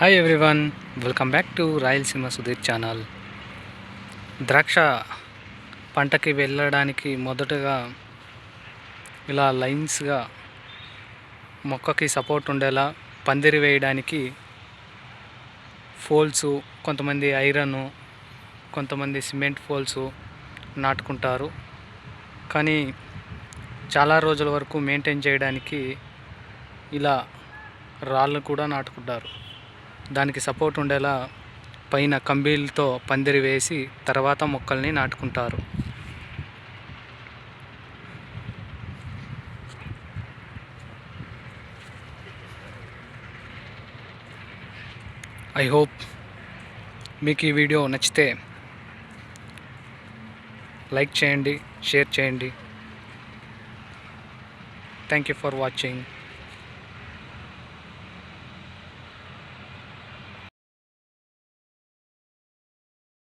Hi everyone welcome back to Rayalaseema Sudheer channel ద్రాక్ష పంటకి వెళ్ళడానికి మొదటగా ఇలా లైన్స్గా మొక్కకి సపోర్ట్ ఉండేలా పందిరి వేయడానికి ఫోల్స్ కొంతమంది ఐరన్ కొంతమంది సిమెంట్ ఫోల్స్ నాటుకుంటారు. కానీ చాలా రోజుల వరకు మెయింటైన్ చేయడానికి ఇలా రాళ్ళు కూడా నాటుకుంటారు. దానికి సపోర్ట్ ఉండేలా పైన కంబీలతో పందిరి వేసి తర్వాత మొక్కల్ని నాటుకుంటారు. ఐ హోప్ మీకు ఈ వీడియో నచ్చితే లైక్ చేయండి షేర్ చేయండి. Thank you for watching